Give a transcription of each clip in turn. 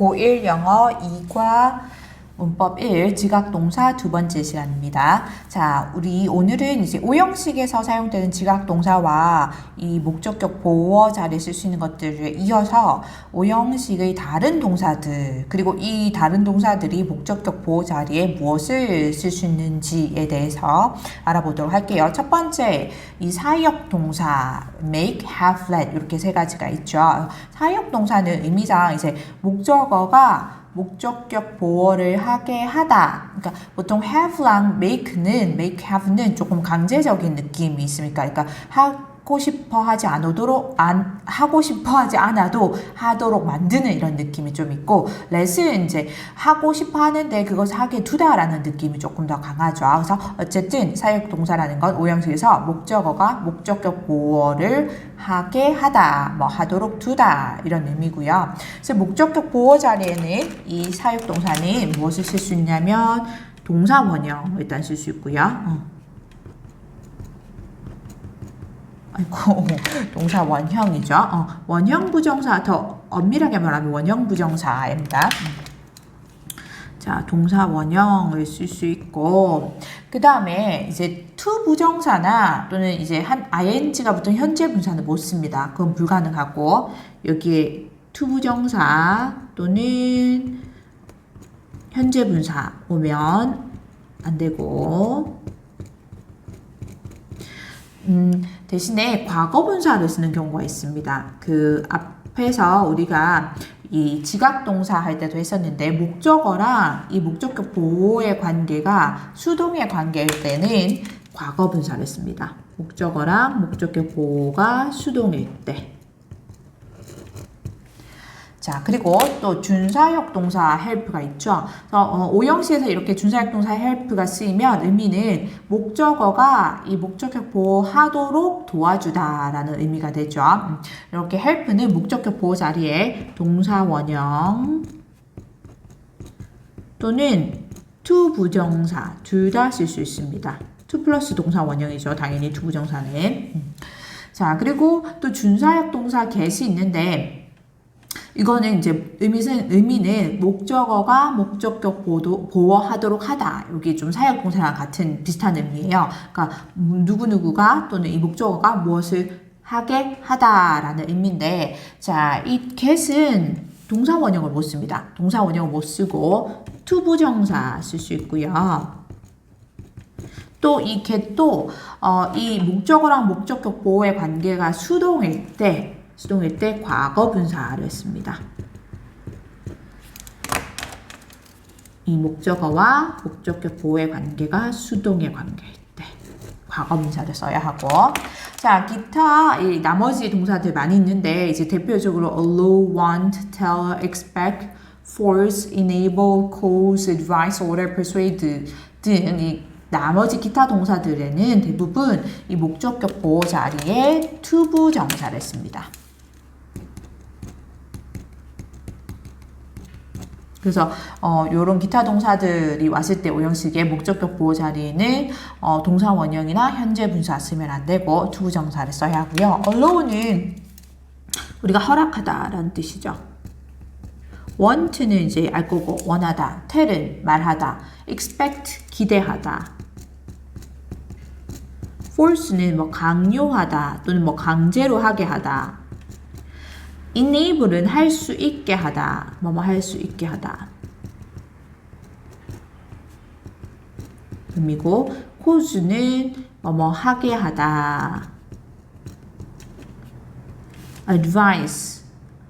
고1 영어 2과 문법 1 지각 동사 두 번째 시간입니다. 자, 우리 오늘은 이제 오형식에서 사용되는 지각 동사와 이 목적격 보어 자리에 쓸 수 있는 것들을 이어서 오형식의 다른 동사들 그리고 이 다른 동사들이 목적격 보어 자리에 무엇을 쓸 수 있는지에 대해서 알아보도록 할게요. 첫 번째 이 사역 동사 make, have, let 이렇게 세 가지가 있죠. 사역 동사는 의미상 이제 목적어가 목적격 보어를 하게 하다. 그러니까 보통 have랑 make는 make, have는 조금 강제적인 느낌이 있습니까? 그러니까 하 고 싶어 하지 않도록 안 하고 싶어 하지 않아도 하도록 만드는 이런 느낌이 좀 있고 let은 이제 하고 싶어 하는데 그것을 하게 두다라는 느낌이 조금 더 강하죠. 그래서 어쨌든 사역 동사라는 건 오형식에서 목적어가 목적격 보어를 하게 하다, 뭐 하도록 두다 이런 의미고요. 그래서 목적격 보어 자리에는 이 사역 동사는 무엇을 쓸 수 있냐면 동사 원형 일단 쓸 수 있고요. 어. 아이고 동사 원형이죠. 어, 원형 부정사 더 엄밀하게 말하면 원형 부정사입니다. 음. 자, 동사 원형을 쓸 수 있고 그 다음에 이제 to 부정사나 또는 이제 한 ing가 붙은 현재 분사는 못 씁니다. 그건 불가능하고 여기에 to 부정사 또는 현재 분사 오면 안 되고 음, 대신에 과거 분사를 쓰는 경우가 있습니다. 그 앞에서 우리가 이 지각 동사 할 때도 했었는데 목적어랑 이 목적격 보호의 관계가 수동의 관계일 때는 과거 분사를 씁니다. 목적어랑 목적격 보호가 수동일 때. 자, 그리고 또 준사역 동사 help가 있죠. 어, 오형식에서 이렇게 준사역 동사 help가 쓰이면 의미는 목적어가 이 목적격 보호하도록 도와주다라는 의미가 되죠. 음, 이렇게 help는 목적격 보호 자리에 동사 원형 또는 to 부정사 둘 다 쓸 수 있습니다. to 플러스 동사 원형이죠. 당연히 to 부정사는. 음. 자, 그리고 또 준사역 동사 get이 있는데 이거는 이제 의미는, 의미는 목적어가 목적격 보도, 보호하도록 하다. 여기 좀 사역동사랑 같은 비슷한 의미예요. 그러니까 누구누구가 또는 이 목적어가 무엇을 하게 하다라는 의미인데, 자, 이 get은 동사 원형을 못 씁니다. 동사 원형을 못 쓰고 투부정사 쓸 수 있고요. 또 이 get도 어, 이 목적어랑 목적격 보호의 관계가 수동일 때 수동일 때 과거 분사를 씁니다. 이 목적어와 목적격 보호의 관계가 수동의 관계일 때 과거 분사를 써야 하고 자 기타 이 나머지 동사들 많이 있는데 이제 대표적으로 allow, want, tell, expect, force, enable, cause, advise, order, persuade 등이 나머지 기타 동사들에는 대부분 이 목적격 보호 자리에 투부 정사를 씁니다. 그래서 어 요런 기타 동사들이 왔을 때 오형식의 목적격 보호 자리에는 어 동사 원형이나 현재 분사 쓰면 안 되고 투부 정사를 써야 하고요. allow는 우리가 허락하다라는 뜻이죠. want는 이제 알 거고 원하다, tell은 말하다, expect 기대하다. force는 뭐 강요하다 또는 뭐 강제로 하게 하다. Enable은 할 수 있게 하다. 뭐뭐 할 수 있게 하다. 의미고 cause는 뭐뭐 하게 하다. advice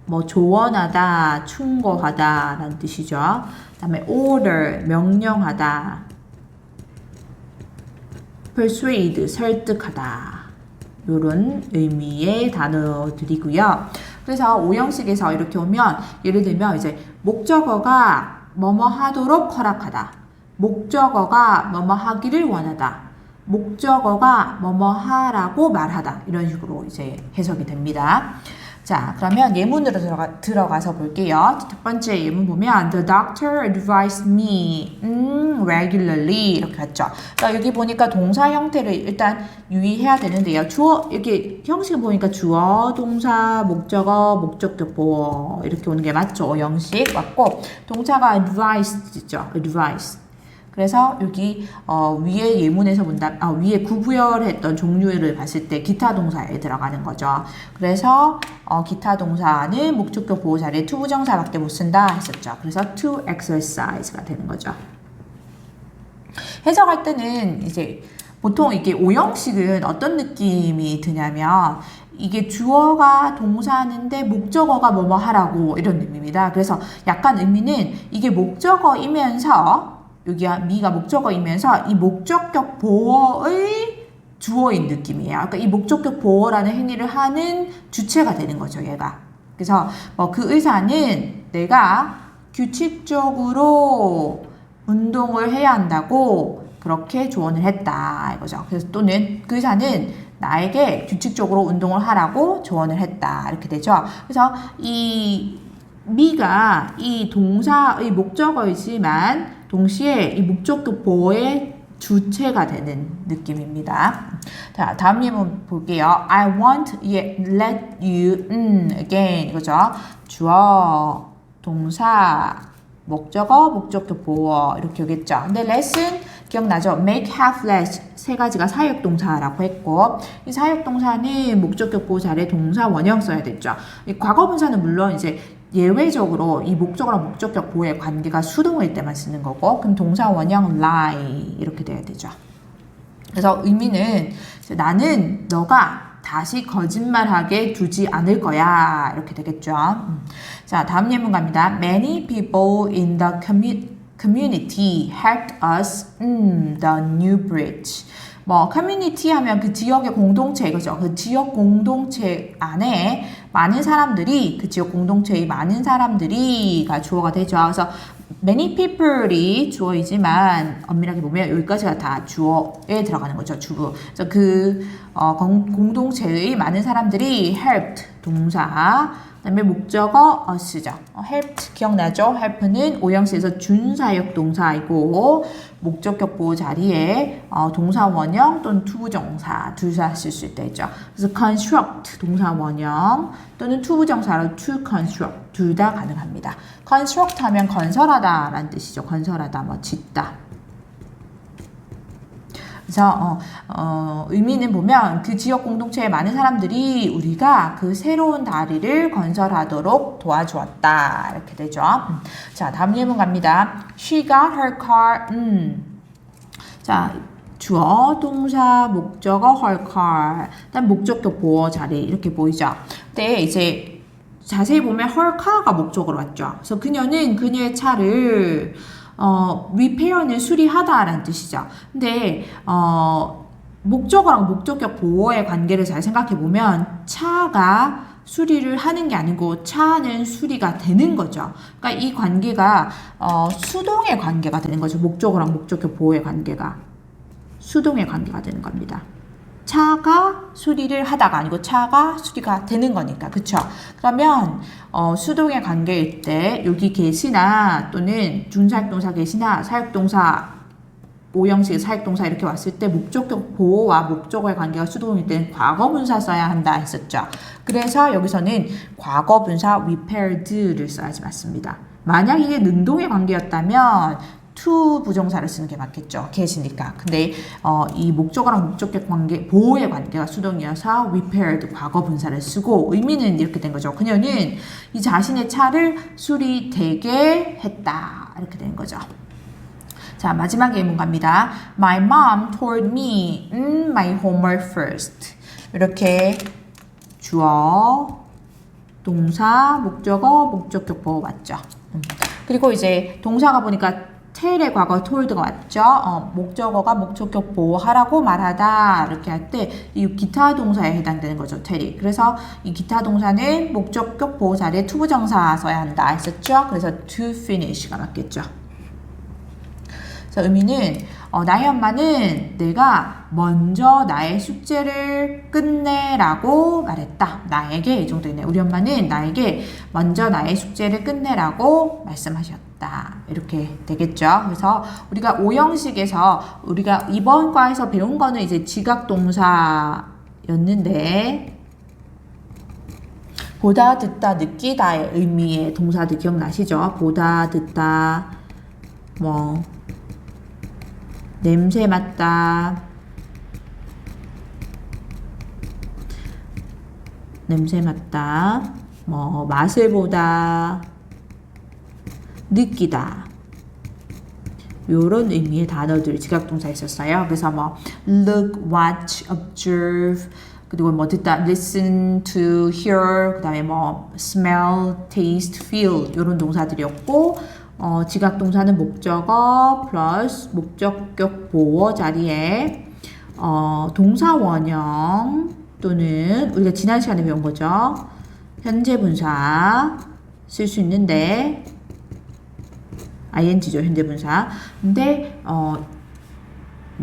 뭐 조언하다, 충고하다 라는 뜻이죠. 그 다음에 order 명령하다. persuade 설득하다. 요런 의미의 단어들이고요. 그래서 오형식에서 이렇게 오면 예를 들면 이제 목적어가 뭐뭐 하도록 허락하다. 목적어가 뭐뭐 하기를 원하다. 목적어가 뭐뭐 하라고 말하다. 이런 식으로 이제 해석이 됩니다. 자, 그러면 예문으로 들어가, 들어가서 볼게요. 첫 번째 예문 보면 The doctor advised me 음, regularly 이렇게 했죠. 그러니까 여기 보니까 동사 형태를 일단 유의해야 되는데요. 주어 이렇게 형식을 보니까 주어, 동사, 목적어, 목적격 보어 이렇게 오는 게 맞죠. 형식 맞고 동사가 advised죠. advice. 그래서 여기 어, 위에 예문에서 본다 아, 위에 구부열했던 종류를 봤을 때 기타 동사에 들어가는 거죠. 그래서 어, 기타 동사는 목적격 보호 자리에 to 부정사밖에 못 쓴다 했었죠. 그래서 to exercise가 되는 거죠. 해석할 때는 이제 보통 이게 오형식은 어떤 느낌이 드냐면 이게 주어가 동사인데 목적어가 뭐뭐 하라고 이런 의미입니다. 그래서 약간 의미는 이게 목적어이면서 여기 미가 목적어이면서 이 목적격 보어의 주어인 느낌이에요. 그러니까 이 목적격 보어라는 행위를 하는 주체가 되는 거죠, 얘가. 그래서 뭐 그 의사는 내가 규칙적으로 운동을 해야 한다고 그렇게 조언을 했다 이거죠. 그래서 또는 그 의사는 나에게 규칙적으로 운동을 하라고 조언을 했다 이렇게 되죠. 그래서 이 미가 이 동사의 목적어이지만 동시에 이 목적격 보어의 주체가 되는 느낌입니다. 자, 다음 예문 볼게요. I want let you 음, again 이거죠. 주어, 동사, 목적어, 목적격 보어 이렇게 오겠죠. 근데 lesson 기억나죠? make, have, less 세 가지가 사역동사라고 했고 이 사역동사는 목적격 보호 자리에 동사 원형 써야 됐죠. 이 과거분사는 물론 이제 예외적으로 이 목적어랑 목적격 보호의 관계가 수동일 때만 쓰는 거고 그럼 동사 원형 lie 이렇게 돼야 되죠. 그래서 의미는 나는 너가 다시 거짓말하게 두지 않을 거야 이렇게 되겠죠. 음. 자 다음 예문 갑니다. Many people in the community helped us in the new bridge. 뭐 커뮤니티 하면 그 지역의 공동체 이거죠. 그 지역 공동체 안에 많은 사람들이 그 지역 공동체의 많은 사람들이가 주어가 되죠. 그래서 many people이 주어이지만 엄밀하게 보면 여기까지가 다 주어에 들어가는 거죠. 주부. 그래서 그 어, 공동체의 많은 사람들이 helped 동사 그다음에 목적어 us죠. 어, helped 기억나죠? help는 오형식에서 준사역 동사이고 목적격 보호 자리에 어, 동사 원형 또는 투부정사 둘다 쓸수 있죠. 그래서 construct 동사 원형 또는 투부정사로 to construct 둘 다 가능합니다. construct 하면 건설하다라는 뜻이죠. 건설하다, 뭐 짓다. 그래서 어, 어, 의미는 보면 그 지역 공동체의 많은 사람들이 우리가 그 새로운 다리를 건설하도록 도와주었다 이렇게 되죠. 음. 자 다음 예문 갑니다. She got her car. 음. 자 주어, 동사, 목적어, her car. 일단 목적격 보어 자리 이렇게 보이죠. 근데 이제 자세히 보면 her car가 목적으로 왔죠. 그래서 그녀는 그녀의 차를 어, repair는 수리하다라는 뜻이죠. 근데 어, 목적어랑 목적격 보어의 관계를 잘 생각해 보면 차가 수리를 하는 게 아니고 차는 수리가 되는 거죠. 그러니까 이 관계가 어, 수동의 관계가 되는 거죠. 목적어랑 목적격 보어의 관계가 수동의 관계가 되는 겁니다. 차가 수리를 하다가 아니고 차가 수리가 되는 거니까. 그쵸? 그러면 어, 수동의 관계일 때 여기 계시나 또는 준사역동사 계시나 사역동사 오형식 사역동사 이렇게 왔을 때 목적격 보호와 목적어의 관계가 수동일 때는 과거분사 써야 한다 했었죠. 그래서 여기서는 과거분사 repaired를 써야지 맞습니다. 만약 이게 능동의 관계였다면 to 부정사를 쓰는 게 맞겠죠. 계시니까. 근데 어, 이 목적어랑 목적격 관계 보호의 관계가 수동이어서 repaired 과거 분사를 쓰고 의미는 이렇게 된 거죠. 그녀는 이 자신의 차를 수리되게 했다. 이렇게 된 거죠. 자, 마지막 예문 갑니다. My mom told me mm, my homework first. 이렇게 주어, 동사, 목적어, 목적격 보호 맞죠? 음. 그리고 이제 동사가 보니까 tell의 과거 told가 왔죠. 어, 목적어가 목적격 보호하라고 말하다 이렇게 할 때 이 기타 동사에 해당되는 거죠. tell이. 그래서 이 기타 동사는 목적격 보호 자리에 투부정사 써야 한다 했었죠. 그래서 to finish가 맞겠죠. 그래서 의미는 어, 나의 엄마는 내가 먼저 나의 숙제를 끝내라고 말했다. 나에게 이 정도 있네. 우리 엄마는 나에게 먼저 나의 숙제를 끝내라고 말씀하셨다. 이렇게 되겠죠. 그래서 우리가 오형식에서 우리가 이번 과에서 배운 거는 이제 지각 동사였는데 보다 듣다 느끼다의 의미의 동사들 기억나시죠? 보다 듣다 뭐 냄새 맡다. 냄새 맡다. 뭐 맛을 보다. 느끼다. 요런 의미의 단어들 지각동사 있었어요. 그래서 뭐 look, watch, observe. 그리고 뭐 듣다 listen to, hear. 그다음에 뭐 smell, taste, feel. 요런 동사들이었고 어, 지각 동사는 목적어 플러스 목적격 보어 자리에 어, 동사 원형 또는 우리가 지난 시간에 배운 거죠. 현재 분사 쓸 수 있는데 ing죠 현재 분사. 근데 어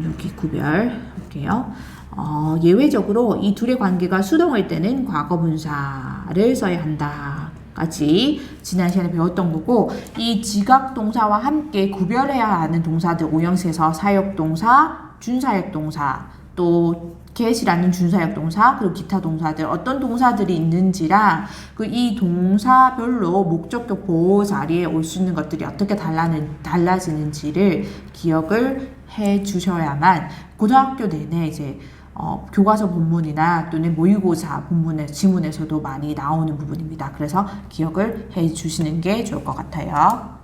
여기 구별할게요. 어, 예외적으로 이 둘의 관계가 수동일 때는 과거 분사를 써야 한다. 까지 지난 시간에 배웠던 거고 이 지각 동사와 함께 구별해야 하는 동사들 오형식에서 사역 동사, 준사역 동사 또 get이라는 준사역 동사 그리고 기타 동사들 어떤 동사들이 있는지랑 그 이 동사별로 목적격 보호 자리에 올 수 있는 것들이 어떻게 달라는, 달라지는지를 기억을 해 주셔야만 고등학교 내내 이제 어, 교과서 본문이나 또는 모의고사 본문에 지문에서도 많이 나오는 부분입니다. 그래서 기억을 해 주시는 게 좋을 것 같아요.